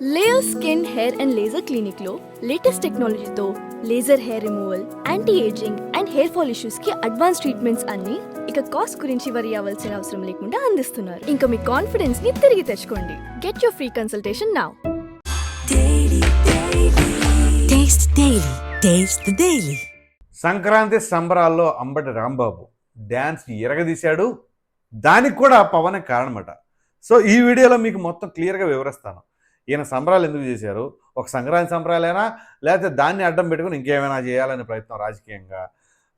Layer skin hair and laser క్లినిక్లో latest టెక్నాలజీతో laser hair removal anti ageing and hair fall ఇష్యూస్కి advance treatments అన్ని ఇక cost గురించి వరి అవ్వాల్సిన అవసరం లేకుండా అందిస్తున్నారు. ఇంకా మీ కాన్ఫిడెన్స్ని తిరిగి తెచ్చుకోండి. Get your free consultation now. Sankranti సంబరాల్లో అంబటి రాంబాబు డ్యాన్స్ ఎరగదీశాడు. దానికి కూడా పవన్ కారణమట. సో ఈ వీడియోలో మీకు మొత్తం క్లియర్గా వివరిస్తాను. ఈయన సంబరాలు ఎందుకు చేశారు? ఒక సంక్రాంతి సంబరాలైనా? లేకపోతే దాన్ని అడ్డం పెట్టుకుని ఇంకేమైనా చేయాలనే ప్రయత్నం రాజకీయంగా?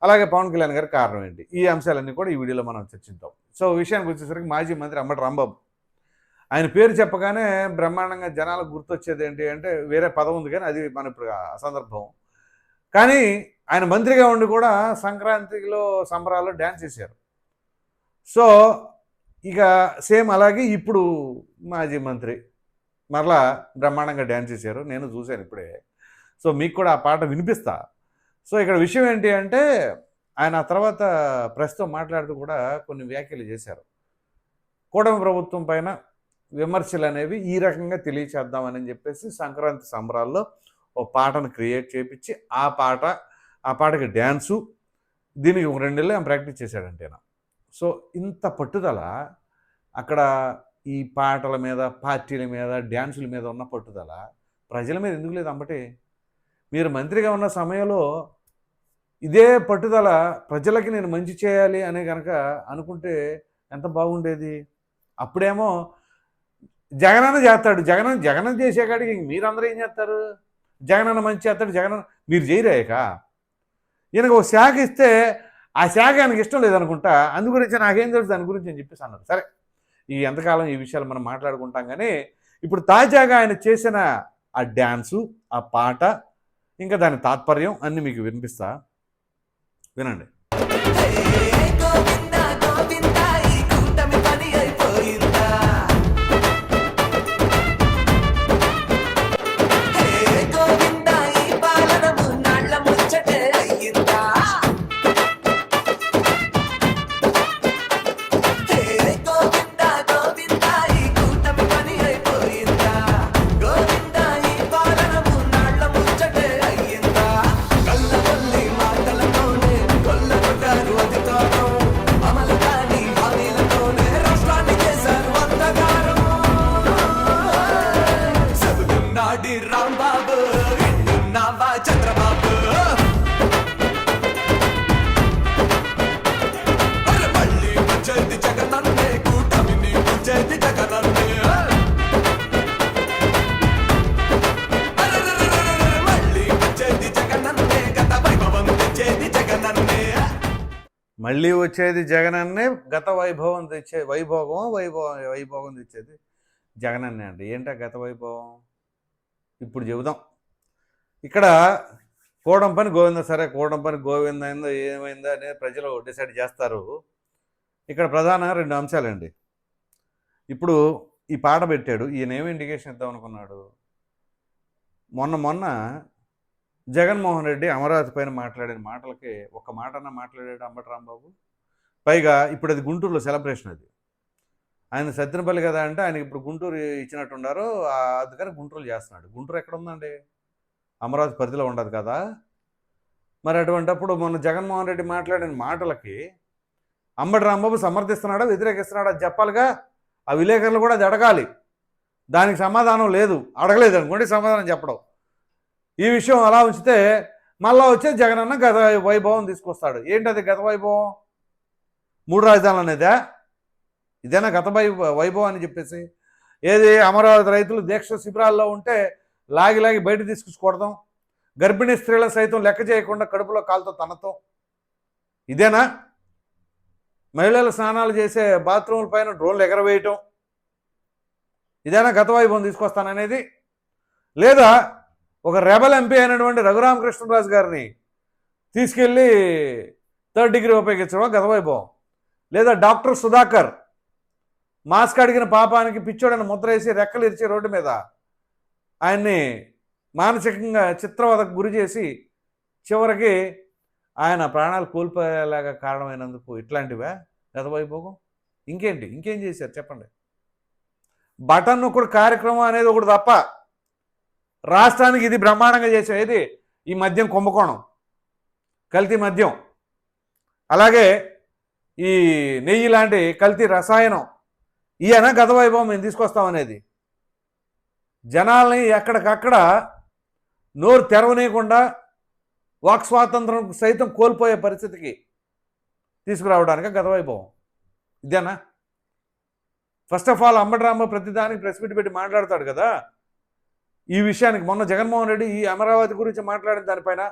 అలాగే పవన్ కళ్యాణ్ గారి కారణం ఏంటి? ఈ అంశాలన్నీ కూడా ఈ వీడియోలో మనం చర్చిద్దాం. సో విషయానికి వచ్చేసరికి మాజీ మంత్రి అంబటి రాంబాబు. ఆయన పేరు చెప్పగానే బ్రహ్మాండంగా జనాలకు గుర్తొచ్చేది ఏంటి అంటే వేరే పదం ఉంది కానీ అది మన ఇప్పుడు సందర్భం. కానీ ఆయన మంత్రిగా ఉండి కూడా సంక్రాంతిలో సంబరాల్లో డ్యాన్స్ చేశారు. సో ఇక సేమ్ అలాగే ఇప్పుడు మాజీ మంత్రి మరలా బ్రహ్మాండంగా డ్యాన్స్ చేశారు. నేను చూశాను ఇప్పుడే. సో మీకు కూడా ఆ పాట వినిపిస్తా. సో ఇక్కడ విషయం ఏంటి అంటే ఆయన ఆ తర్వాత ప్రస్తుతం మాట్లాడుతూ కూడా కొన్ని వ్యాఖ్యలు చేశారు. కూటమి ప్రభుత్వం పైన విమర్శలు అనేవి ఈ రకంగా తెలియచేద్దామని చెప్పేసి సంక్రాంతి సంబరాల్లో ఓ పాటను క్రియేట్ చేపించి ఆ పాట ఆ పాటకి డ్యాన్సు దీనికి ఒక రెండేళ్ళు ఆయన ప్రాక్టీస్ చేశాడంటే ఆయన సో ఇంత పట్టుదల అక్కడ ఈ పాటల మీద పార్టీల మీద డ్యాన్సుల మీద ఉన్న పట్టుదల ప్రజల మీద ఎందుకు లేదు అంబటి? మీరు మంత్రిగా ఉన్న సమయంలో ఇదే పట్టుదల ప్రజలకి నేను మంచి చేయాలి అనే కనుక అనుకుంటే ఎంత బాగుండేది? అప్పుడేమో జగనన్న చేస్తాడు. జగనన్న జగనన్న చేసే కాడికి ఇంక మీరందరూ ఏం చేస్తారు? జగనన్న మంచి చేస్తాడు జగనన్న మీరు చేయరాయక ఈయనకు ఒక శాఖ ఇస్తే ఆ శాఖ ఆయనకి ఇష్టం లేదనుకుంటా. అందు గురించి నాకేం తెలుసు? దాని గురించి అని చెప్పేసి అన్నారు సరే. ఈ ఎంతకాలం ఈ విషయాలు మనం మాట్లాడుకుంటాం కానీ ఇప్పుడు తాజాగా ఆయన చేసిన ఆ డ్యాన్సు ఆ పాట ఇంకా దాని తాత్పర్యం అన్నీ మీకు వినిపిస్తా? వినండి. చదువున్నాడి రాంబాబు వింటున్నావా చంద్రబాబు మళ్ళీ వచ్చేది జగనన్నే కూటమిని వచ్చేది జగనన్నే. మళ్ళీ వచ్చేది జగనన్నే గత వైభవం తెచ్చేది జగనన్నే. మళ్ళీ వచ్చేది జగనన్నే గత వైభవం తెచ్చే వైభోగం వైభవం వైభోగం తెచ్చేది జగనన్నే అండి. ఏంటా గత వైభవం? ఇప్పుడు చెబుదాం. ఇక్కడ కోడం పని గోవింద సరే కోడం పని గోవింద అయిందో ఏమైందో అనేది ప్రజలు డిసైడ్ చేస్తారు. ఇక్కడ ప్రధానంగా రెండు అంశాలండి. ఇప్పుడు ఈ పాట పెట్టాడు ఈయన ఏమి ఇండికేషన్ ఇద్దాం అనుకున్నాడు? మొన్న మొన్న జగన్మోహన్ రెడ్డి అమరావతి పైన మాట్లాడిన మాటలకి ఒక మాటన మాట్లాడాడు అంబటి రాంబాబు. పైగా ఇప్పుడు అది గుంటూరులో సెలబ్రేషన్ అది. ఆయన సత్యనపల్లి కదా అంటే ఆయనకి ఇప్పుడు గుంటూరు ఇచ్చినట్టున్నారు. ఆ అందుకని గుంటూరు చేస్తున్నాడు. గుంటూరు ఎక్కడ ఉందండి అమరావతి పరిధిలో ఉండదు కదా? మరి అటువంటప్పుడు మొన్న జగన్మోహన్ రెడ్డి మాట్లాడిన మాటలకి అంబటి రాంబాబు సమర్థిస్తున్నాడా? వ్యతిరేకిస్తున్నాడా? అది చెప్పాలిగా? ఆ విలేకరులు కూడా అది అడగాలి. దానికి సమాధానం లేదు. అడగలేదు అనుకోండి సమాధానం చెప్పడం. ఈ విషయం అలా ఉంచితే మళ్ళా వచ్చే జగనన్న గత వైభవం తీసుకొస్తాడు. ఏంటది గత వైభవం? మూడు రాజధానులు అనేదా? ఇదేనా గత వైభవం అని చెప్పేసి. ఏది అమరావతి రైతులు దీక్ష శిబిరాల్లో ఉంటే లాగి లాగి బయట తీసుకొచ్చుకోవడం గర్భిణీ స్త్రీల సైతం లెక్క చేయకుండా కడుపులో కాలుతో తనతో ఇదేనా? మహిళలు స్నానాలు చేసే బాత్రూముల పైన డ్రోన్లు ఎగరవేయటం. ఇదేనా గత వైభవం తీసుకొస్తాననేది? లేదా ఒక రెబల్ ఎంపీ అయినటువంటి రఘురామకృష్ణరాజు గారిని తీసుకెళ్ళి థర్డ్ డిగ్రీ ఉపయోగించడం గత వైభవం? లేదా డాక్టర్ సుధాకర్ మాస్క్ అడిగిన పాపానికి పిచ్చోడని ముద్ర వేసి రెక్కలు ఇరిచి రోడ్డు మీద ఆయన్ని మానసికంగా చిత్రవదకు గురి చేసి చివరికి ఆయన ప్రాణాలు కోల్పోయేలాగా కారణమైనందుకు ఇట్లాంటివా? గతవైభోగం ఇంకేంటి? ఇంకేం చేశారు? చెప్పండి. బటన్ నొక్కుడు కార్యక్రమం అనేది ఒకటి తప్ప రాష్ట్రానికి ఇది బ్రహ్మాండంగా చేసాం ఏది? ఈ మద్యం కుంభకోణం. కల్తీ మద్యం. అలాగే ఈ నెయ్యి లాంటి కల్తీ రసాయనం ఈయన గత వైభవం మేము తీసుకొస్తామనేది జనాల్ని ఎక్కడికక్కడ నోరు తెరవనీయకుండా వాక్ స్వాతంత్రం సైతం కోల్పోయే పరిస్థితికి తీసుకురావడానికి గత వైభవం. ఇదేనా? ఫస్ట్ ఆఫ్ ఆల్ అంబటరామ ప్రతిదానికి ప్రెస్ మీట్ పెట్టి మాట్లాడతాడు కదా. ఈ విషయానికి మొన్న జగన్మోహన్ రెడ్డి ఈ అమరావతి గురించి మాట్లాడిన దానిపైన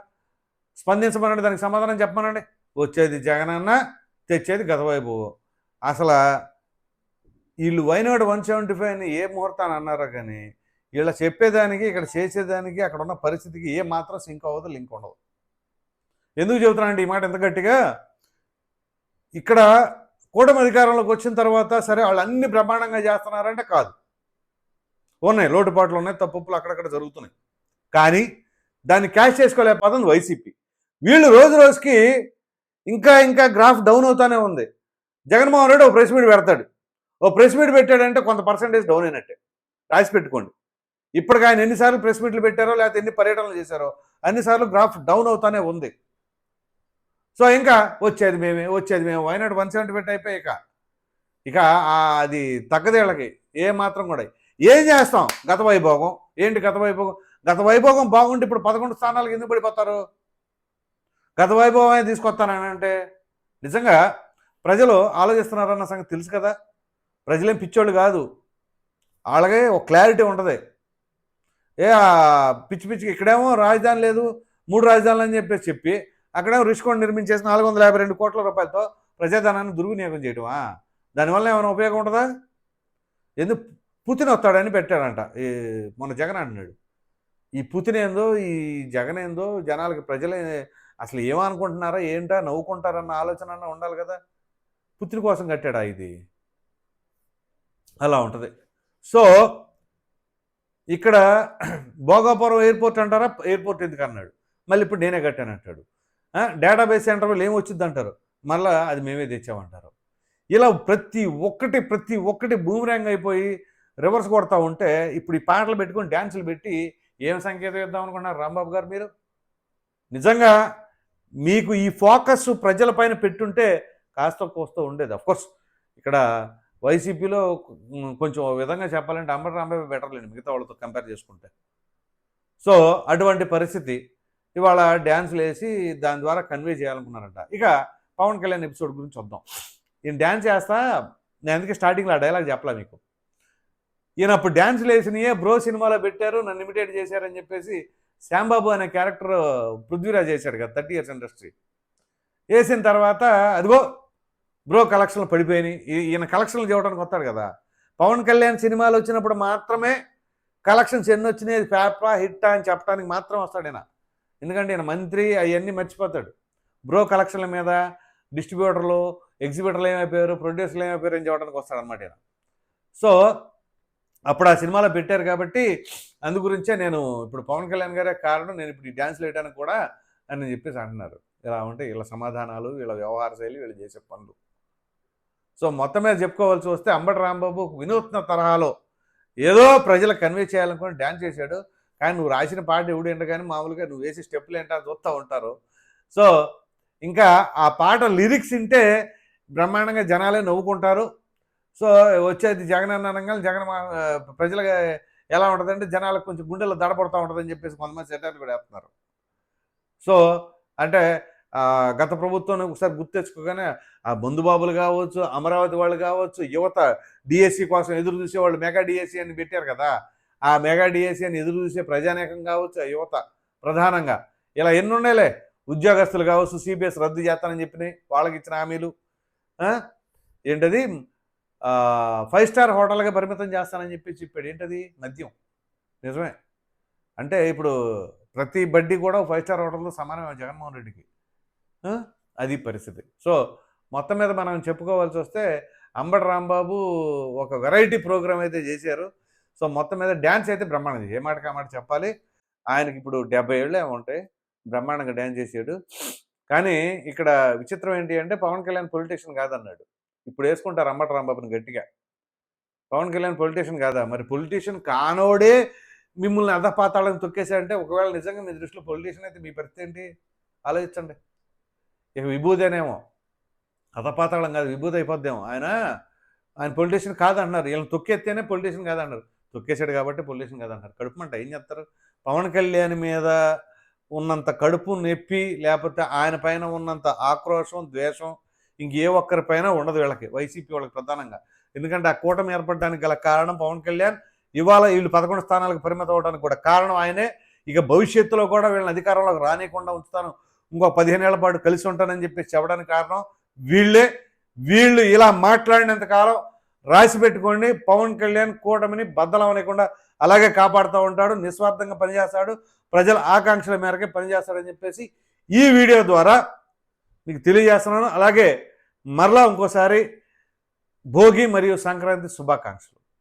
స్పందించమనండి దానికి సమాధానం చెప్పమనండి. వచ్చేది జగనన్న తెచ్చేది గత వైభవం. అసలు వీళ్ళు వైనాడు వన్ సెవెంటీ ఫైవ్ అని ఏ ముహూర్తాన్ని అన్నారో కానీ వీళ్ళ చెప్పేదానికి ఇక్కడ చేసేదానికి అక్కడ ఉన్న పరిస్థితికి ఏ మాత్రం సింక్ అవ్వదు లింక్ ఉండదు. ఎందుకు చెబుతున్నానండి ఈ మాట ఎంత గట్టిగా? ఇక్కడ కూటమి అధికారంలోకి వచ్చిన తర్వాత సరే వాళ్ళు అన్ని బ్రహ్మాండంగా చేస్తున్నారంటే కాదు. ఉన్నాయి లోటుపాట్లు ఉన్నాయి తప్పులు అక్కడక్కడ జరుగుతున్నాయి. కానీ దాన్ని క్యాష్ చేసుకోలేకపోతుంది వైసీపీ. వీళ్ళు రోజు రోజుకి ఇంకా ఇంకా గ్రాఫ్ డౌన్ అవుతానే ఉంది. జగన్మోహన్ రెడ్డి ఒక ప్రెస్ మీట్ పెడతాడు. ఓ ప్రెస్ మీట్ పెట్టాడంటే కొంత పర్సంటేజ్ డౌన్ అయినట్టే. రాసి పెట్టుకోండి. ఇప్పటికి ఆయన ఎన్నిసార్లు ప్రెస్ మీట్లు పెట్టారో లేకపోతే ఎన్ని పర్యటనలు చేశారో అన్నిసార్లు గ్రాఫ్ డౌన్ అవుతానే ఉంది. సో ఇంకా వచ్చేది మేమే వచ్చేది మేము. వైనాడు వన్ సెవెంటీ పెట్టి అయిపోయి ఇక? ఇక అది తగ్గదేళ్ళకి ఏ మాత్రం కూడా. ఏం చేస్తాం? గత వైభోగం. ఏంటి గత వైభోగం? గత వైభోగం బాగుంటే ఇప్పుడు పదకొండు స్థానాలకు ఎందుకు పడిపోతారు? గత వైభోగమే తీసుకొస్తానని అంటే నిజంగా ప్రజలు ఆలోచిస్తున్నారన్న సంగతి తెలుసు కదా. ప్రజలేం పిచ్చోళ్ళు కాదు. వాళ్ళకే ఒక క్లారిటీ ఉంటుంది. ఏ పిచ్చి పిచ్చికి ఇక్కడేమో రాజధాని లేదు మూడు రాజధానులు అని చెప్పేసి చెప్పి అక్కడేమో రిషికొండ నిర్మించేసి నాలుగు వందల యాభై రెండు కోట్ల రూపాయలతో ప్రజాధనాన్ని దుర్వినియోగం చేయటమా? దానివల్ల ఏమైనా ఉపయోగం ఉంటుందా? ఎందుకు పుతిన్ వస్తాడని పెట్టాడంట ఈ మొన్న జగన్ అంటున్నాడు. ఈ పుతిన్ ఏందో ఈ జగన్ ఏందో జనాలకి ప్రజలే అసలు ఏమనుకుంటున్నారా ఏంటా నవ్వుకుంటారన్న ఆలోచన ఉండాలి కదా. పుత్రి కోసం కట్టాడా ఇది? అలా ఉంటుంది. సో ఇక్కడ భోగాపురం ఎయిర్పోర్ట్ అంటారా? ఎయిర్పోర్ట్ ఎందుకు అన్నాడు. మళ్ళీ ఇప్పుడు నేనే కట్టాను అంటాడు. డేటాబేస్ సెంటర్లో ఏం వచ్చింది అంటారు? మళ్ళీ అది మేమే తెచ్చామంటారు. ఇలా ప్రతి ఒక్కటి ప్రతి ఒక్కటి బూమరాంగ్ అయిపోయి రివర్స్ కొడతా ఉంటే ఇప్పుడు ఈ పాటలు పెట్టుకొని డ్యాన్సులు పెట్టి ఏం సంకేతం ఇద్దాం అనుకున్నారు రాంబాబు గారు మీరు? నిజంగా మీకు ఈ ఫోకస్ ప్రజలపైన పెట్టుంటే కాస్త కోస్త ఉండేది. అఫ్కోర్స్ ఇక్కడ వైసీపీలో కొంచెం విధంగా చెప్పాలంటే అంబటి రాంబాబు బెటర్ లేండి మిగతా వాళ్ళతో కంపేర్ చేసుకుంటే. సో అటువంటి పరిస్థితి ఇవాళ డ్యాన్స్లు వేసి దాని ద్వారా కన్వే చేయాలనుకున్నారంట. ఇక పవన్ కళ్యాణ్ ఎపిసోడ్ గురించి వద్దాం ఈయన డ్యాన్స్ చేస్తా నేను అందుకే స్టార్టింగ్లో ఆ డైలాగ్ చెప్పాలా మీకు. ఈయన అప్పుడు డ్యాన్స్లు వేసినయే బ్రో సినిమాలో పెట్టారు నన్ను ఇమిటేట్ చేశారని చెప్పేసి శ్యాంబాబు అనే క్యారెక్టర్ పృథ్వీరాజ్ చేశాడు కదా థర్టీ ఇయర్స్ ఇండస్ట్రీ వేసిన తర్వాత అదిగో బ్రో కలెక్షన్లు పడిపోయినాయి. ఈయన కలెక్షన్లు చేయడానికి వస్తాడు కదా. పవన్ కళ్యాణ్ సినిమాలు వచ్చినప్పుడు మాత్రమే కలెక్షన్స్ ఎన్ని వచ్చినాయి పేపర్ హిట్టా అని చెప్పడానికి మాత్రం వస్తాడు ఈయన. ఎందుకంటే ఈయన మంత్రి అవన్నీ మర్చిపోతాడు. బ్రో కలెక్షన్ల మీద డిస్ట్రిబ్యూటర్లు ఎగ్జిబిటర్లు ఏమైపోయారు ప్రొడ్యూసర్లు ఏమైపోయారు అని చెప్పడానికి వస్తాడు అనమాట ఈయన. సో అప్పుడు ఆ సినిమాలో పెట్టారు కాబట్టి అందు గురించే నేను ఇప్పుడు పవన్ కళ్యాణ్ గారే కారణం. నేను ఇప్పుడు ఈ డ్యాన్స్లు వేయడానికి కూడా అని చెప్పేసి అంటున్నారు. ఇలా ఉంటే వీళ్ళ సమాధానాలు వీళ్ళ వ్యవహార శైలి వీళ్ళు చేసే పనులు. సో మొత్తం మీద చెప్పుకోవాల్సి వస్తే అంబటి రాంబాబు వినూత్న తరహాలో ఏదో ప్రజలకు కన్వే చేయాలనుకుని డ్యాన్స్ చేశాడు. కానీ నువ్వు రాసిన పాట ఎవడు ఏంటో కానీ మామూలుగా నువ్వు వేసి స్టెప్పులు ఏంటో చూస్తూ ఉంటారు. సో ఇంకా ఆ పాట లిరిక్స్ వింటే బ్రహ్మాండంగా జనాలే నవ్వుకుంటారు. సో వచ్చేది జగన్ అన్న జగన్ మా- ప్రజలుగా ఎలా ఉంటుందంటే జనాలకు కొంచెం గుండెలు దడపడుతూ ఉంటుందని చెప్పేసి కొంతమంది సెటర్లు కూడా వేస్తున్నారు. సో అంటే గత ప్రభుత్వం ఒకసారి గుర్తు తెచ్చుకోగానే ఆ బంధుబాబులు కావచ్చు అమరావతి వాళ్ళు కావచ్చు యువత డిఎస్సి కోసం ఎదురు చూసే వాళ్ళు మెగా డిఎస్సి అని పెట్టారు కదా. ఆ మెగా డిఎస్సి అని ఎదురు చూసే ప్రజానేకం కావచ్చు ఆ యువత ప్రధానంగా. ఇలా ఎన్ని ఉన్నాయిలే? ఉద్యోగస్తులు కావచ్చు సిబిఎస్ రద్దు చేస్తానని చెప్పినాయి వాళ్ళకి ఇచ్చిన హామీలు ఏంటది? ఫైవ్ స్టార్ హోటల్గా పరిమితం చేస్తానని చెప్పి చెప్పాడు. ఏంటది? మద్యం. నిజమే. అంటే ఇప్పుడు ప్రతి బడ్డీ కూడా ఫైవ్ స్టార్ హోటల్తో సమానమే జగన్మోహన్ రెడ్డికి. అది పరిస్థితి. సో మొత్తం మీద మనం చెప్పుకోవాల్సి వస్తే అంబటి రాంబాబు ఒక వెరైటీ ప్రోగ్రామ్ అయితే చేశారు. సో మొత్తం మీద డ్యాన్స్ అయితే బ్రహ్మాండం ఏ మాట కామాట చెప్పాలి? ఆయనకి ఇప్పుడు డెబ్బై ఏళ్ళు ఏమో ఉంటాయి. బ్రహ్మాండంగా డ్యాన్స్ చేశాడు. కానీ ఇక్కడ విచిత్రం ఏంటి అంటే పవన్ కళ్యాణ్ పొలిటీషియన్ కాదన్నాడు. ఇప్పుడు వేసుకుంటారు అంబటి రాంబాబుని గట్టిగా. పవన్ కళ్యాణ్ పొలిటీషియన్ కాదా? మరి పొలిటీషియన్ కానోడే మిమ్మల్ని అధపాతాళం తొక్కేశాడంటే ఒకవేళ నిజంగా మీ దృష్టిలో పొలిటీషియన్ అయితే మీ పరిస్థితి ఏంటి? ఆలోచించండి. ఇక విభూది అనేమో అధపాతాళం కాదు విభూతి అయిపోద్దేమో ఆయన ఆయన పొలిటీషియన్ కాదన్నారు. వీళ్ళని తొక్కేస్తేనే పొలిటీషియన్ కాదన్నారు. తొక్కేశాడు కాబట్టి పొలిటీషియన్ కాదంటారు కడుపుమంట ఏం చెప్తారు పవన్ కళ్యాణ్ మీద ఉన్నంత కడుపు నొప్పి లేకపోతే ఆయన పైన ఉన్నంత ఆక్రోషం ద్వేషం ఇంకే ఒక్కరిపైన ఉండదు వీళ్ళకి వైసీపీ వాళ్ళకి ప్రధానంగా. ఎందుకంటే ఆ కూటమి ఏర్పడడానికి గల కారణం పవన్ కళ్యాణ్. ఇవాళ వీళ్ళు పదకొండు స్థానాలకు పరిమితం అవడానికి కూడా కారణం ఆయనే. ఇక భవిష్యత్తులో కూడా వీళ్ళని అధికారంలోకి రానియకుండా ఉంచుతాను. ఇంకో పదిహేనేళ్ళ పాటు కలిసి ఉంటానని చెప్పేసి చెప్పడానికి కారణం వీళ్ళే. వీళ్ళు ఇలా మాట్లాడినంత కాలం రాసి పెట్టుకోండి పవన్ కళ్యాణ్ కూటమిని బద్దలం అనేకుండా అలాగే కాపాడుతూ ఉంటాడు నిస్వార్థంగా పనిచేస్తాడు ప్రజల ఆకాంక్షల మేరకే పనిచేస్తాడని చెప్పేసి ఈ వీడియో ద్వారా మీకు తెలియజేస్తున్నాను. అలాగే మరలా ఇంకోసారి భోగి మరియు సంక్రాంతి శుభాకాంక్షలు.